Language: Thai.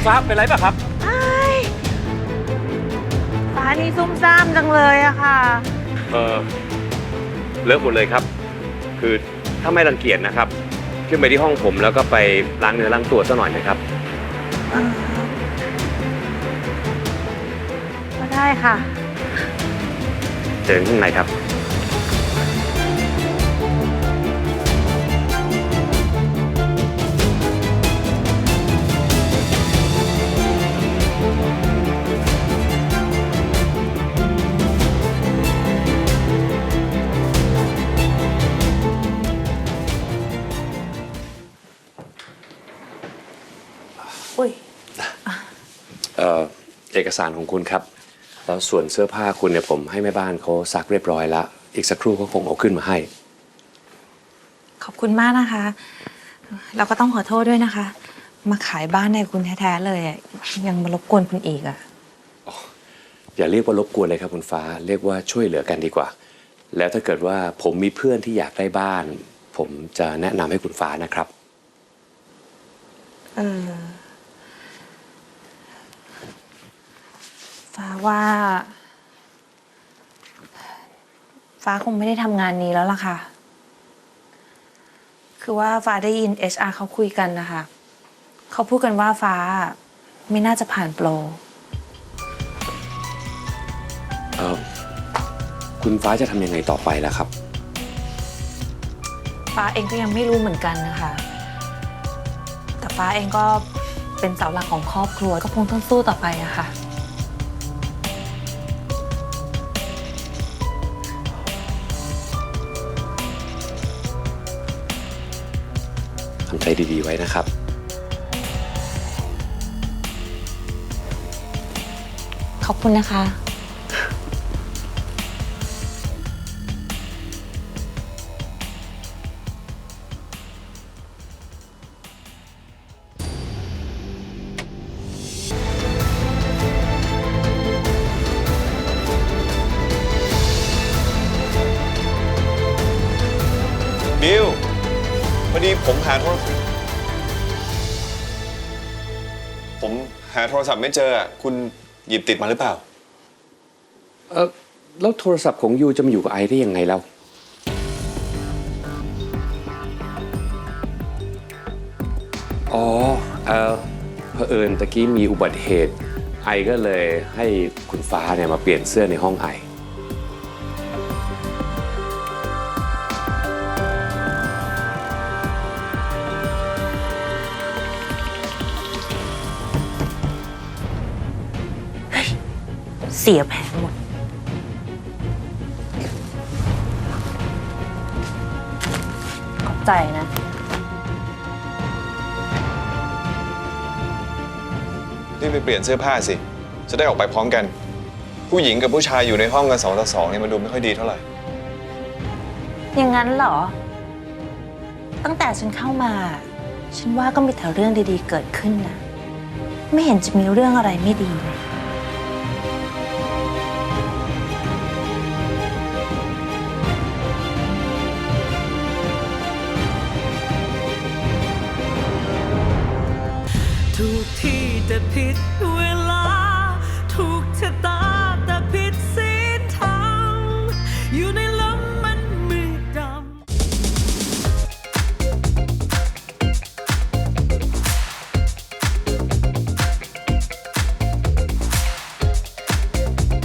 คุณฟ้าเป็นไรป่ะครับ ฟ้านี่ซุ่มซ่ามจังเลยอะค่ะ เออเลอะหมดเลยครับ คือถ้าไม่รังเกียจนะครับ ขึ้นไปที่ห้องผมแล้วก็ไปล้างเนื้อล้างตัวซะหน่อยนะครับ ก็ได้ค่ะ เจอกันข้างในครับ อุ้ยเอ่อเอกสารของคุณครับ แล้วส่วนเสื้อผ้าคุณเนี่ยผมให้แม่บ้านเขาซักเรียบร้อยแล้วอีกสักครู่เขาคงเอาขึ้นมาให้ ขอบคุณมากนะคะ เราก็ต้องขอโทษด้วยนะคะ มาขายบ้านในคุณแท้ๆเลยอะยังมารบกวนคุณอีกอะอย่าเรียกว่ารบกวนเลยครับคุณฟ้า เรียกว่าช่วยเหลือกันดีกว่า แล้วถ้าเกิดว่าผมมีเพื่อนที่อยากได้บ้าน ผมจะแนะนำให้คุณฟ้านะครับ เออ ฟ้า ว่า ฟ้าคงไม่ได้ทำงานนี้แล้วล่ะค่ะ คือว่าฟ้าได้ยิน HR เขาคุยกันนะคะ เขาพูดกันว่าฟ้าไม่น่าจะผ่านโปร เอ่อคุณฟ้าจะทำยังไงต่อไปล่ะครับ ฟ้าเองก็ยังไม่รู้เหมือนกันนะคะ แต่ฟ้าเองก็เป็นเสาหลักของครอบครัวก็คงต้องสู้ต่อไปอะค่ะ ทำใจดีๆไว้นะครับ ขอบคุณนะคะ บิว พอดีผมหาโทรศัพท์ผมหาโทรศัพท์ไม่เจออะคุณหยิบติดมาหรือเปล่า เออแล้วโทรศัพท์ของยูจะมาอยู่กับไอได้ยังไงแล้วอ๋อเออเผอิญตะกี้มีอุบัติเหตุ ไอก็เลยให้คุณฟ้าเนี่ยมาเปลี่ยนเสื้อในห้องไอ เสียแผนหมด ขอบใจนะ รีบไปเปลี่ยนเสื้อผ้าสิ จะได้ออกไปพร้อมกัน ผู้หญิงกับผู้ชายอยู่ในห้องกันสองต่อสองเนี่ยมันดูไม่ค่อยดีเท่าไหร่ อย่างนั้นเหรอ ตั้งแต่ฉันเข้ามา ฉันว่าก็มีแต่เรื่องดีๆเกิดขึ้นนะ ไม่เห็นจะมีเรื่องอะไรไม่ดีเลย ถูกที่แต่ผิดเว